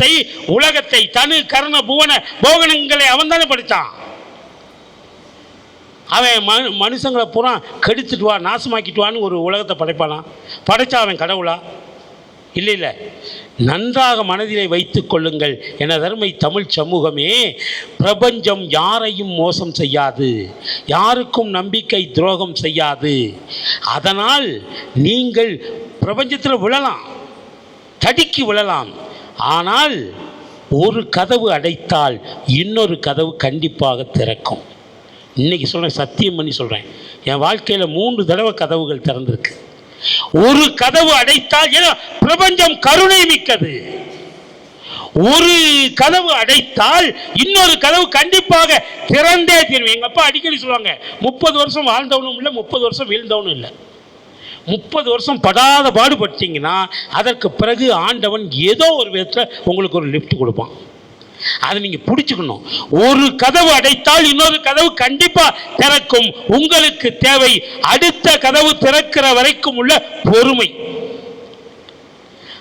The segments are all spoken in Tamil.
தை உலகத்தை தனு கர்ண புவன போகனங்களை அவன் தானே படித்தான். அவன் மனு மனுஷங்களை பூரா கெடுத்துட்டு வா நாசமாக்கிட்டு வான்னு ஒரு உலகத்தை படைப்பானா படைச்சா அவன் கடவுளா? இல்லை இல்லை. நன்றாக மனதிலே வைத்து கொள்ளுங்கள். என தருமை தமிழ் சமூகமே பிரபஞ்சம் யாரையும் மோசம் செய்யாது. யாருக்கும் நம்பிக்கை துரோகம் செய்யாது. அதனால் நீங்கள் பிரபஞ்சத்தில் விழலாம். தடிக்கி விழலாம். ஆனால் ஒரு கதவு அடைத்தால் இன்னொரு கதவு கண்டிப்பாக திறக்கும். இன்றைக்கி சொல்கிறேன் சத்தியம் பண்ணி சொல்கிறேன் என் வாழ்க்கையில் மூன்று தடவை கதவுகள் திறந்திருக்கு. ஒரு கதவு அடைத்தால் ஏன்னா பிரபஞ்சம் கருணை மிக்கது. ஒரு கதவு அடைத்தால் இன்னொரு கதவு கண்டிப்பாக திறந்தே தீர்வு எங்கள் அப்பா அடிக்கடி சொல்லுவாங்க முப்பது வருஷம் வாழ்ந்தவனும் இல்லை முப்பது வருஷம் வீழ்ந்தவனும் இல்லை. முப்பது வருஷம் படாத பாடுபட்டீங்கன்னா அதற்கு பிறகு ஆண்டவன் ஏதோ ஒரு விதத்தில் உங்களுக்கு ஒரு லிஃப்ட் கொடுப்பான். அதை நீங்கள் பிடிச்சிக்கணும். ஒரு கதவு அடைத்தால் இன்னொரு கதவு கண்டிப்பாக திறக்கும். உங்களுக்கு தேவை அடுத்த கதவு திறக்கிற வரைக்கும் உள்ள பொறுமை.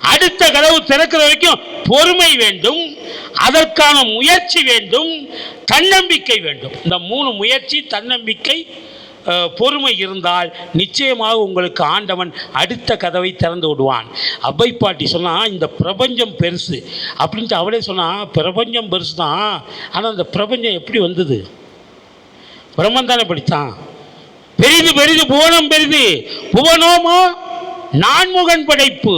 அடுத்த கதவு திறக்கிற வரைக்கும் பொறுமை வேண்டும். அதற்கான முயற்சி வேண்டும். தன்னம்பிக்கை வேண்டும். இந்த மூணு முயற்சி தன்னம்பிக்கை பொறுமை இருந்தால் நிச்சயமாக உங்களுக்கு ஆண்டவன் அடுத்த கதவை திறந்து விடுவான். அபை பாட்டி சொன்னா இந்த பிரபஞ்சம் பெருசு. அப்படின்ட்டு அவளே சொன்னா பிரபஞ்சம் பெருசு தான் ஆனால் அந்த பிரபஞ்சம் எப்படி வந்தது? பிரம்மன் தானே படித்தான். பெரிது பெரிது புவனம் பெரிது. புவனோமோ? நான்முகன் படைப்பு.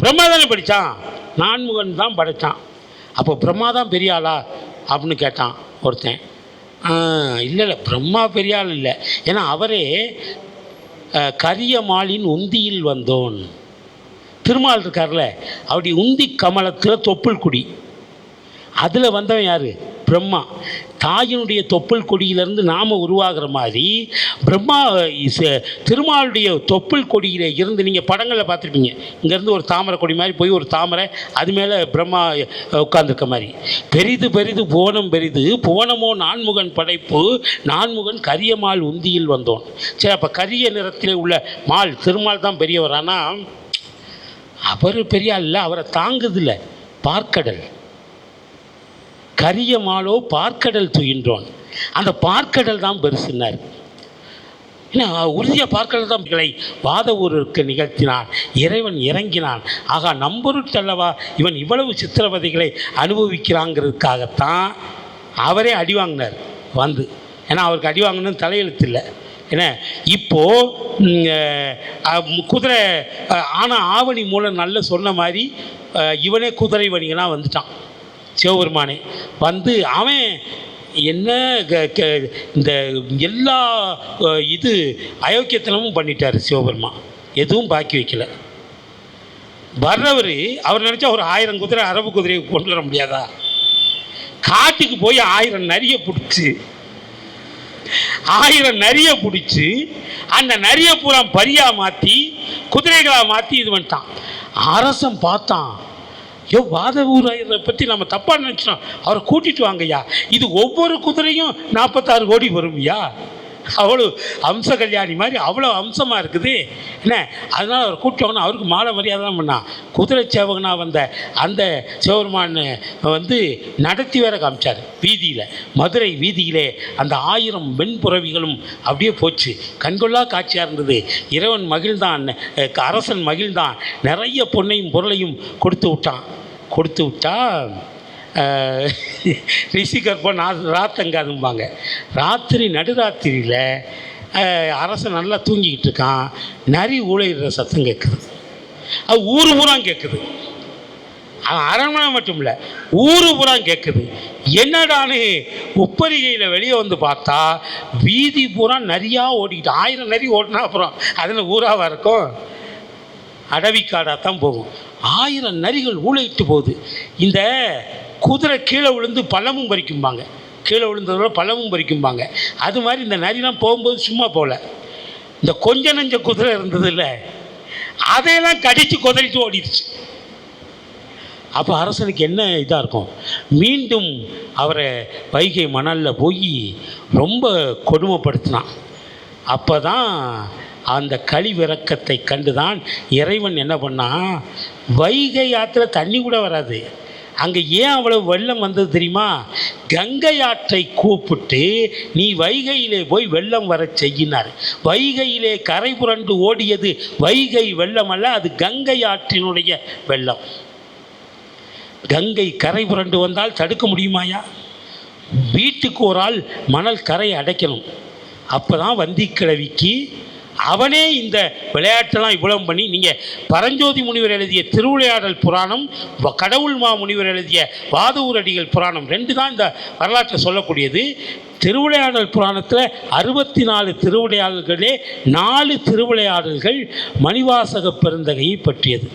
பிரம்மா தானே படித்தான். நான்முகன் தான் படைத்தான். அப்போ பிரம்மா தான் பெரிய ஆளா? அப்படின்னு கேட்டான் ஒருத்தன். இல்லை இல்லை பிரம்மா பெரிய ஆள் இல்லை. ஏன்னா அவரே கரிய மாலின் உந்தியில் வந்தோன். திருமால் இருக்கார்ல அப்படி உந்தி கமலத்தில் தொப்புள் குடி. அதில் வந்தவன் யார்? பிரம்மா. தாயினுடைய தொப்புள் கொடியிலிருந்து நாம் உருவாகிற மாதிரி பிரம்மா திருமாலுடைய தொப்புள் கொடியில் இருந்து நீங்கள் படங்களில் பார்த்துருப்பீங்க. இங்கேருந்து ஒரு தாமரை கொடி மாதிரி போய் ஒரு தாமரை அது மேலே பிரம்மா உட்காந்துருக்க மாதிரி. பெரிது பெரிது புவனம் பெரிது புவனமோ நான்முகன் படைப்பு நான்முகன் கரிய மால் உந்தியில் வந்தோன். சரி அப்போ கரிய நிறத்தில் உள்ள மால் திருமால் தான் பெரியவர். ஆனால் அவர் பெரிய இல்லை அவரை தாங்குதில்லை. பார்க்கடல். கரிய மாலோ பார்க்கடல் துயின்றோன். அந்த பார்க்கடல் தான் பெருசுன்னார் ஏன்னா உறுதியாக பார்க்கடல் தான் பிள்ளை. வாத ஊருக்கு நிகழ்த்தினான் இறைவன் இறங்கினான். ஆகா நம்பொருட்டல்லவா இவன் இவ்வளவு சித்திரவதைகளை அனுபவிக்கிறாங்கிறதுக்காகத்தான் அவரே அடி வாங்கினார் வந்து. ஏன்னா அவருக்கு அடி வாங்கணும்னு தலையெழுத்து இல்லை என்ன இப்போது குதிரை ஆனால் ஆவணி மூலம் நல்ல சொன்ன மாதிரி இவனே குதிரை வணிகனாக வந்துட்டான். சிவபெருமானே வந்து அவன் என்ன க- க- இந்த எல்லா இது அயோக்கியத்தனமும் பண்ணிட்டார் சிவபெருமான் எதுவும் பாக்கி வைக்கல. வர்றவர் அவர் நினச்சா ஒரு ஆயிரம் குதிரை அரபு குதிரையை கொண்டு வர முடியாதா? காட்டுக்கு போய் ஆயிரம் நரிய பிடிச்சி ஆயிரம் நரிய பிடிச்சி அந்த நரிய பூரா பரியா மாற்றி குதிரைகளாக மாற்றி இது பண்ணிட்டான். அரசன் பார்த்தான். ஐயோ வாத ஊராயரை பற்றி நம்ம தப்பாக நினச்சிட்டோம். அவரை கூட்டிட்டு வாங்கய்யா. இது ஒவ்வொரு குதிரையும் நாற்பத்தாறு கோடி வரும்யா? அவ்வளோ அம்ச கல்யாணி மாதிரி அவ்வளோ அம்சமாக இருக்குது. என்ன? அதனால் அவர் கூப்பிட்டவொன்னே அவருக்கு மாலை மரியாதை தான் பண்ணான் குதிரை சேவகனாக வந்த அந்த சிவபெருமான் வந்து நடத்தி வேற காமிச்சார். வீதியில் மதுரை வீதியிலே அந்த ஆயிரம் வெண்புறவிகளும் அப்படியே போச்சு. கண்கொள்ளா காட்சியாக இருந்தது. இறைவன் மகிழ்ந்தான் அரசன் மகிழ்ந்தான். நிறைய பொன்னையும் பொருளையும் கொடுத்து விட்டான். கொடுத்து விட்டா ரிஷிகற்ப ராத்தங்காதும்பாங்க. ராத்திரி நடுராத்திரியில் அரசன் நல்லா தூங்கிக்கிட்டு இருக்கான். நரி ஊழையிடுற சத்தம் கேட்குது அது ஊர் பூரா கேட்குது அரண்மனை மட்டும் இல்லை ஊர் பூரா கேட்குது என்னடானு உப்பரிகையில் வெளியே வந்து பார்த்தா வீதி பூரா நரியாக ஓடிக்கிட்டு ஆயிரம் நரி ஓடினா அப்புறம் அதில் ஊராவாக இருக்கும்? அடவிக்காடாக தான் போகும். ஆயிரம் நரிகள் ஊழையிட்டு போகுது. இந்த குதிரை கீழே விழுந்து பழமும் பறிக்கும்பாங்க. கீழே விழுந்ததோட பழமும் பறிக்கும்பாங்க. அது மாதிரி இந்த நரிலாம் போகும்போது சும்மா போகல. இந்த கொஞ்ச நஞ்ச குதிரை இருந்ததுல்ல அதையெல்லாம் கடித்து கொதறிட்டு ஓடிடுச்சு. அப்போ அரசனுக்கு என்ன இதாக இருக்கும்? மீண்டும் அவரை வைகை மணலில் போய் ரொம்ப கொடுமைப்படுத்தினான். அப்போ தான் அந்த கழிவிறக்கத்தை கண்டுதான் இறைவன் என்ன பண்ணான்? வைகை ஆற்றுல தண்ணி கூட வராது. அங்கே ஏன் அவ்வளவு வெள்ளம் வந்தது தெரியுமா? கங்கை ஆற்றை கூப்பிட்டு நீ வைகையிலே போய் வெள்ளம் வர செய்யினார். வைகையிலே கரை புரண்டு ஓடியது வைகை வெள்ளம் அல்ல அது கங்கை ஆற்றினுடைய வெள்ளம். கங்கை கரை புரண்டு வந்தால் தடுக்க முடியுமாயா வீட்டுக்கு ஒரு ஆள் மணல் கரை அடைக்கணும். அப்போ தான் வந்திக்கிழவிக்கு அவனே இந்த விளையாட்டெல்லாம் இவ்வளவு பண்ணி நீங்கள் பரஞ்சோதி முனிவர் எழுதிய திருவிளையாடல் புராணம் கடவுள் மா முனிவர் எழுதிய வாதூரடிகள் புராணம் ரெண்டு தான் இந்த வரலாற்றை சொல்லக்கூடியது. திருவிளையாடல் புராணத்தில் அறுபத்தி நாலு திருவிளையாடல்களே நாலு திருவிளையாடல்கள் மணிவாசக பெருந்தகையை பற்றியது.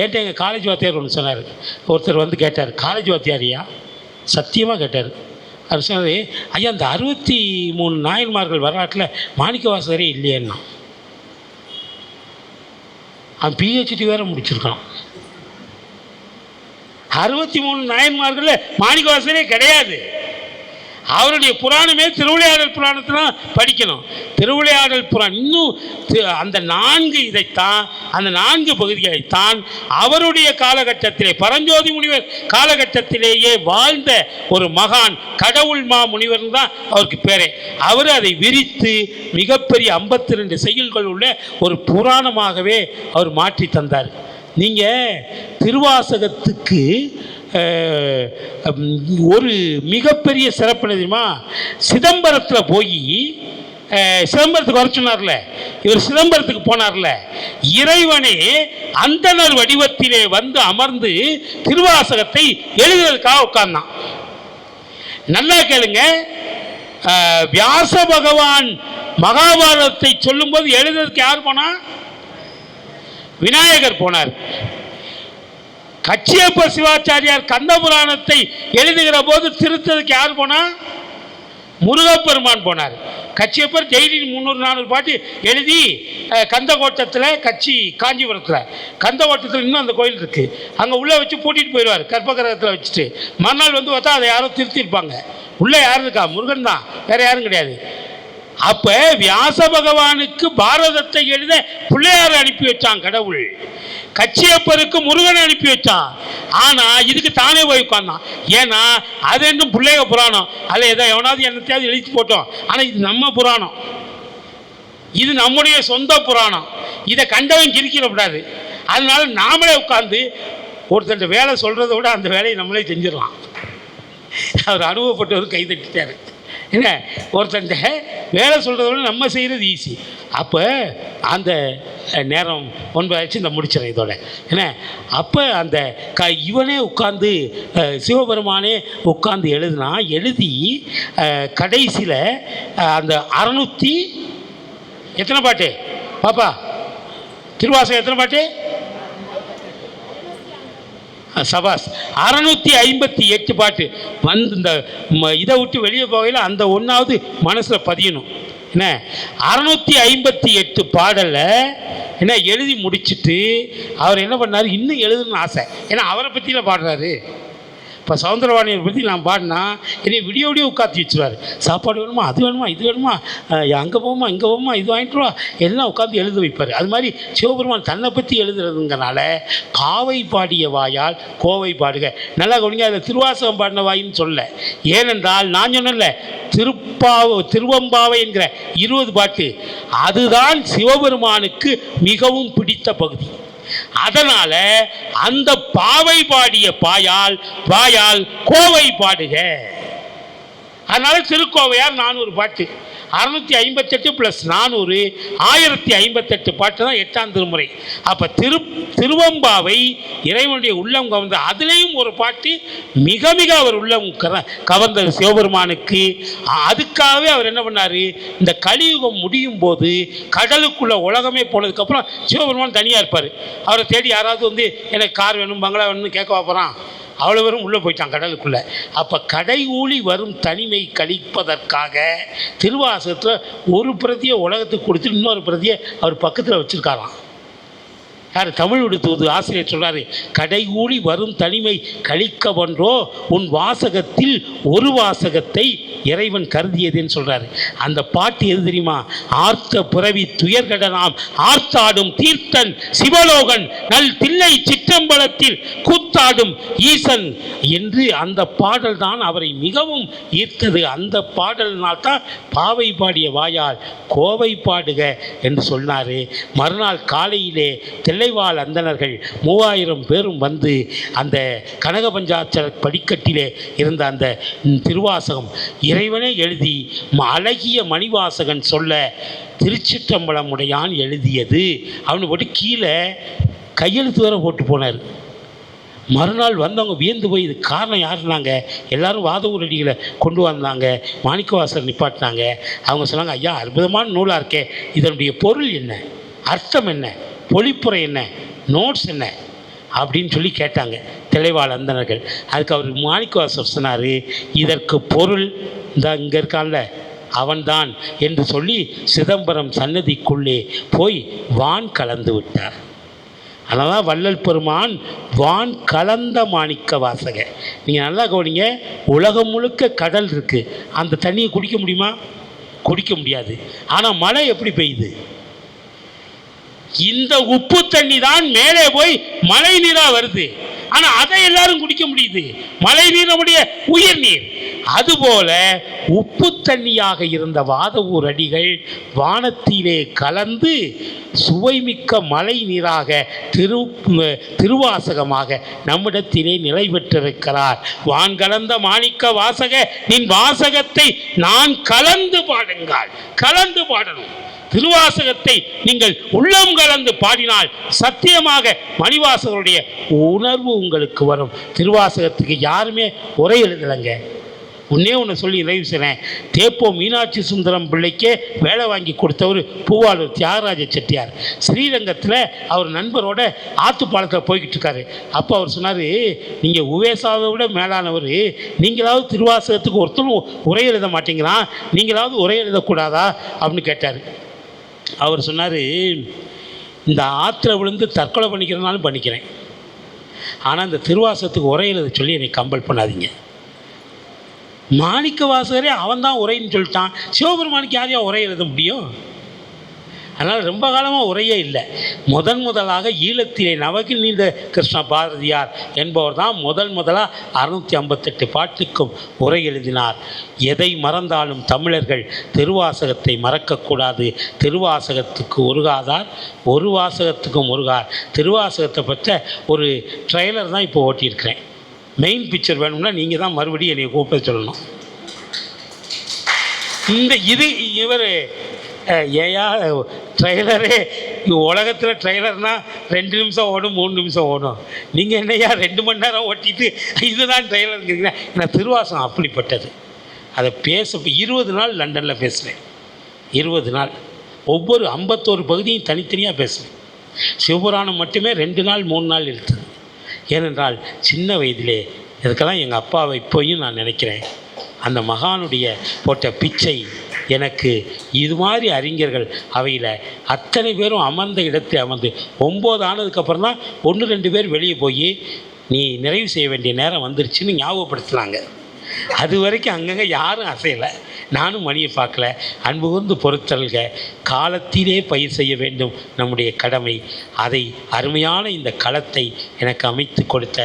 ஏன்ட்ட எங்கள் காலேஜ் வாத்தியார் ஒன்று சொன்னார். ஒருத்தர் வந்து கேட்டார் காலேஜ் வாத்தியாரியா? சத்தியமாக கேட்டார். அவர் சொன்னது ஐயா அந்த அறுபத்தி மூணு நாயன்மார்கள் வரலாற்றில் மாணிக்க வாசகரே இல்லையேன்னா? அவன் பிஹெச்டி வேற முடிச்சிருக்கான். அறுபத்தி மூணு நாயன்மார்களில் மாணிக்க வாசகரே கிடையாது. அவருடைய புராணமே திருவிளையாடல் புராணத்தை தான் படிக்கணும். திருவிளையாடல் புராணம் இன்னும் தி- அந்த நான்கு இதைத்தான் அந்த நான்கு பகுதிகளைத்தான் அவருடைய காலகட்டத்திலே பரஞ்சோதி முனிவர் காலகட்டத்திலேயே வாழ்ந்த ஒரு மகான் கடவுள் மா முனிவர் தான் அவருக்கு பேரே. அவர் அதை விரித்து மிகப்பெரிய ஐம்பத்தி ரெண்டு செயல்கள் உள்ள ஒரு புராணமாகவே அவர் மாற்றி தந்தார். நீங்கள் திருவாசகத்துக்கு ஒரு மிகப்பெரிய சிறப்பு தெரியுமா? சிதம்பரத்தில் போய் சிதம்பரத்துக்கு வர சொன்னார்ல. இவர் சிதம்பரத்துக்கு போனார்ல. இறைவனே அந்தணர் வடிவத்திலே வந்து அமர்ந்து திருவாசகத்தை எழுதுறதுக்காக உட்கார்ந்தான். நல்லா கேளுங்க. வியாச பகவான் மகாபாரதத்தை சொல்லும்போது எழுதுறதுக்கு யார் போனா? விநாயகர் போனார். கச்சியப்ப சிவாச்சாரியார் கந்த புராணத்தை எழுதுகிற போது திருத்ததுக்கு யார் போனா? முருகப்பெருமான் போனார். கச்சியப்பர் டெய்லி முந்நூறு நானூறு பாட்டு எழுதி கந்தகோட்டத்தில் கட்சி காஞ்சிபுரத்தில். கந்தகோட்டத்தில் இன்னும் அந்த கோயில் இருக்குது அங்கே உள்ளே வச்சு பூட்டிகிட்டு போயிடுவார் கற்பகிரகத்தில் வச்சுட்டு. மறுநாள் வந்து பார்த்தா அதை யாரோ திருத்திருப்பாங்க உள்ளே யார் இருக்கா? முருகன் தான். வேறு யாரும் கிடையாது. அப்போ வியாச பகவானுக்கு பாரதத்தை எழுத பிள்ளையார் அனுப்பி வச்சான் கடவுள். கச்சியப்பருக்கு முருகனை அனுப்பி வச்சான். ஆனா இதுக்கு தானே போய் உட்காந்தான் ஏன்னா அது என்றும் பிள்ளைக புராணம். அதில் ஏதோ எவனாவது என்னத்தையாவது எழுதி போட்டோம். ஆனால் இது நம்ம புராணம். இது நம்முடைய சொந்த புராணம். இதை கண்டவன் கிரிக்கிடக்கூடாது அதனால நாமளே உட்காந்து ஒருத்தர் வேலை சொல்கிறத விட அந்த வேலையை நம்மளே செஞ்சிடலாம். அவர் அனுபவப்பட்டவர் கை தட்டிட்டாரு. என்ன? ஒருத்தன் வேலை சொல்கிறத விட நம்ம செய்கிறது ஈஸி அப்போ அந்த நேரம் ஒன்பதாச்சு இந்த முடிச்சிடறேன் இதோட. என்ன? அப்போ அந்த க இவனே உட்காந்து சிவபெருமானே உட்காந்து எழுதுனா எழுதி கடைசியில் அந்த அறநூற்றி எத்தனை பாட்டு? பாப்பா திருவாசகம் எத்தனை பாட்டு? சபாஸ். அறநூற்றி ஐம்பத்தி எட்டு பாட்டு. வந்து இந்த ம- இதை விட்டு வெளியே போகையில் அந்த ஒன்றாவது மனசில் பதியணும். என்ன அறநூற்றி ஐம்பத்தி எட்டு பாடலை என்ன எழுதி முடிச்சிட்டு அவர் என்ன பண்ணார்? இன்னும் எழுதணும்னு ஆசை. ஏன்னா அவரை பற்றியில் பாடுறாரு. இப்போ சவுந்தரவாணியை பற்றி நான் பாடினா என்னை விடிய விடிய உட்காந்து வச்சுருவார். சாப்பாடு வேணுமா அது வேணுமா இது வேணுமா அங்கே போகுமா இங்கே போகுமா இது வாங்கிட்டு வா எல்லாம் உட்காந்து எழுத வைப்பார். அது மாதிரி சிவபெருமான் தன்னை பற்றி எழுதுறதுங்கிறனால காவை பாடிய வாயால் கோவை பாடுக. நல்லா கவனிங்க அதில் திருவாசகம் பாடின வாயின்னு சொல்ல ஏனென்றால் நான் சொன்னேன்ல திருப்பாவ திருவம்பாவை என்கிற இருபது பாட்டு. அதுதான் சிவபெருமானுக்கு மிகவும் பிடித்த பகுதி. அதனால அந்த பாவை பாடிய பாயால் பாயால் கோவை பாடுக. அதனால திருக்கோவையார் நானூறு பாட்டு. அறுநூத்தி ஐம்பத்தெட்டு ப்ளஸ் நானூறு ஆயிரத்தி ஐம்பத்தெட்டு பாட்டு தான் எட்டாம் திருமுறை. அப்போ திரு திருவம்பாவை இறைவனுடைய உள்ளம் கவர்ந்த அதுலேயும் ஒரு பாட்டு மிக மிக அவர் உள்ளம் கர- கவர்ந்தது சிவபெருமானுக்கு. அதுக்காகவே அவர் என்ன பண்ணார்? இந்த கலியுகம் முடியும் போது கடலுக்குள்ள உலகமே போனதுக்கப்புறம் சிவபெருமான் தனியாக இருப்பார். அவரை தேடி யாராவது வந்து எனக்கு கார் வேணும் பங்களா வேணும்னு கேட்க போகிறான் அவ்வளோ பேரும் உள்ளே போயிட்டான் கடலுக்குள்ளே. அப்போ கடை ஊழி வரும் தனிமை கழிப்பதற்காக திருவாசகத்தில் ஒரு பிரதியை உலகத்துக்கு கொடுத்து இன்னொரு பிரதியை அவர் பக்கத்தில் வச்சுருக்காராம். யார் தமிழ் தூது ஆசிரியர் சொல்றாரு கடைகூடி வரும் தனிமை கழிக்கவன்றோ உன் வாசகத்தில் ஒரு வாசகத்தை இறைவன் கருதியதுன்னு சொல்றாரு. அந்த பாட்டு எது தெரியுமா? ஆர்த்த புறவி துயர்கடனாம் ஆர்த்தாடும் தீர்த்தன் சிவலோகன் நல் தில்லை சிற்றம்பலத்தில் கூத்தாடும் ஈசன் என்று அந்த பாடல் தான் அவரை மிகவும் ஈர்த்தது. அந்த பாடலினால் தான் பாவை பாடிய வாயால் கோவை பாடுக என்று சொன்னார். மறுநாள் காலையிலே நிலைவாழ் அந்தணர்கள் மூவாயிரம் பேரும் வந்து அந்த கனக பஞ்சாட்சர படிக்கட்டிலே இருந்த அந்த திருவாசகம் இறைவனே எழுதி ம- அழகிய மணிவாசகன் சொல்ல திருச்சிற்றம்பலம் உடையான் எழுதியது. அவனு போட்டு கீழே கையெழுத்து வர போட்டு போனார். மறுநாள் வந்தவங்க வியந்து போய் இது காரணம் யாருனாங்க எல்லாரும் வாத அடிகளை கொண்டு வந்தாங்க மாணிக்கவாசர் நிப்பாட்டினாங்க. அவங்க சொன்னாங்க ஐயா அற்புதமான நூலாக இருக்கே. இதனுடைய பொருள் என்ன? அர்த்தம் என்ன? பொழிப்புரை என்ன? நோட்ஸ் என்ன? அப்படின்னு சொல்லி கேட்டாங்க தெளிவாள அந்தனர்கள் அதுக்கு அவர் மாணிக்கவாசர் சொன்னார் இதற்கு பொருள் இந்த இங்கே இருக்கான்ல அவன்தான் என்று சொல்லி சிதம்பரம் சன்னதிக்குள்ளே போய் வான் கலந்து விட்டார். அதனால் தான் வள்ளல் பெருமான் வான் கலந்த மாணிக்க வாசக நீங்கள் நல்லா கவனிங்க உலகம் முழுக்க கடல் இருக்குது அந்த தண்ணியை குடிக்க முடியுமா? குடிக்க முடியாது. ஆனால் மழை எப்படி பெய்யுது? இந்த உப்பு தண்ணி தான் மேலே போய் மழை நீரா வருது. ஆனால் அதை எல்லாரும் குடிக்க முடியுது. மழை நீர் நம்முடைய உயிர் நீர். அதுபோல உப்பு தண்ணியாக இருந்த வாதவூர் அடிகள் வானத்திலே கலந்து சுவைமிக்க மழை நீராக திரு திருவாசகமாக நம்மிடத்திலே நிலை பெற்றிருக்கிறார். வான் கலந்த மாணிக்க வாசக நின் வாசகத்தை நான் கலந்து பாடுங்கள். கலந்து பாடணும். திருவாசகத்தை நீங்கள் உள்ளம் கலந்து பாடினால் சத்தியமாக மணிவாசகருடைய உணர்வு உங்களுக்கு வரும். திருவாசகத்துக்கு யாருமே உரை எழுதலைங்க. உன்னே ஒன்று சொல்லி நிறைவு செய்கிறேன் தேப்போ மீனாட்சி சுந்தரம் பிள்ளைக்கே வேலை வாங்கி கொடுத்தவர் பூவாளூர் தியாகராஜ செட்டியார். ஸ்ரீரங்கத்தில் அவர் நண்பரோட ஆத்துப்பாலத்தில் போய்கிட்டு இருக்காரு. அப்போ அவர் சொன்னார் நீங்கள் உவேசாவை விட மேலானவர். நீங்களாவது திருவாசகத்துக்கு ஒருத்தரும் உரை எழுத மாட்டேங்கிறான் நீங்களாவது உரை எழுதக்கூடாதா? அப்படின்னு கேட்டார். அவர் சொன்னார் இந்த ஆற்றுல விழுந்து தற்கொலை பண்ணிக்கிறதுனாலும் பண்ணிக்கிறேன். ஆனால் இந்த திருவாசத்துக்கு உரை சொல்லி என்னை கம்பல் பண்ணாதீங்க. மாணிக்க வாசகரே அவன் தான் உரைன்னு சொல்லிட்டான். சிவபெருமானுக்கு யார் யார் உரை எழுத முடியும்? அதனால் ரொம்ப காலமாக உரையே இல்லை. முதன் முதலாக ஈழத்திலே நவகில் நீந்த கிருஷ்ண பாரதியார் என்பவர் தான் முதல் முதலாக அறுநூற்றி ஐம்பத்தெட்டு பாட்டுக்கும் உரை எழுதினார். எதை மறந்தாலும் தமிழர்கள் திருவாசகத்தை மறக்கக்கூடாது திருவாசகத்துக்கு உருகாதார் ஒரு வாசகத்துக்கும் உருகார். திருவாசகத்தை பற்ற ஒரு ட்ரெய்லர் தான் இப்போ ஓட்டியிருக்கிறேன். மெயின் பிக்சர் வேணும்னா நீங்கள் தான் மறுபடியும் என்னை கூப்பிட சொல்லணும். இந்த இது இவர் ஏயா ட்ரெய்லரே உலகத்தில் ட்ரெய்லர்னால் ரெண்டு நிமிஷம் ஓடும் மூணு நிமிஷம் ஓடும். நீங்கள் என்னையா ரெண்டு மணி நேரம் ஓட்டிட்டு இதுதான் ட்ரெய்லருங்கிறீங்க நான் திருவாசம் அப்படிப்பட்டது. அதை பேச இருபது நாள் லண்டனில் பேசுகிறேன் இருபது நாள். ஒவ்வொரு ஐம்பத்தோரு பகுதியும் தனித்தனியாக பேசுவேன் சிவபுராணம் மட்டுமே ரெண்டு நாள் மூணு நாள் எடுத்தது ஏனென்றால் சின்ன வயதிலே இதுக்கெல்லாம் எங்கள் அப்பாவை இப்போயும் நான் நினைக்கிறேன். அந்த மகானுடைய போட்ட பிச்சை எனக்கு இது மாதிரி அறிஞர்கள் அவையில் அத்தனை பேரும் அமர்ந்த இடத்தில் அமர்ந்து ஒம்பது ஆனதுக்கப்புறம் தான் ஒன்று ரெண்டு பேர் வெளியே போய் நீ நிறைவு செய்ய வேண்டிய நேரம் வந்துருச்சுன்னு ஞாபகப்படுத்தினாங்க. அது வரைக்கும் அங்கங்கே யாரும் அசையலை. நானும் மணியை பார்க்கல. அன்பு கூர்ந்து பொறுத்தல்க காலத்திலே பயிர் செய்ய வேண்டும் நம்முடைய கடமை. அதை அருமையான இந்த களத்தை எனக்கு அமைத்து கொடுத்த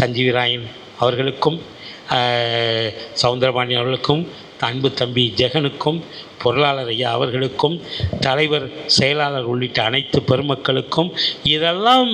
சஞ்சீவிராயன் அவர்களுக்கும் சவுந்தரபாணி அவர்களுக்கும் அன்பு தம்பி ஜெகனுக்கும் பொருளாளர் ஐயா அவர்களுக்கும் தலைவர் செயலாளர் உள்ளிட்ட அனைத்து பெருமக்களுக்கும் இதெல்லாம்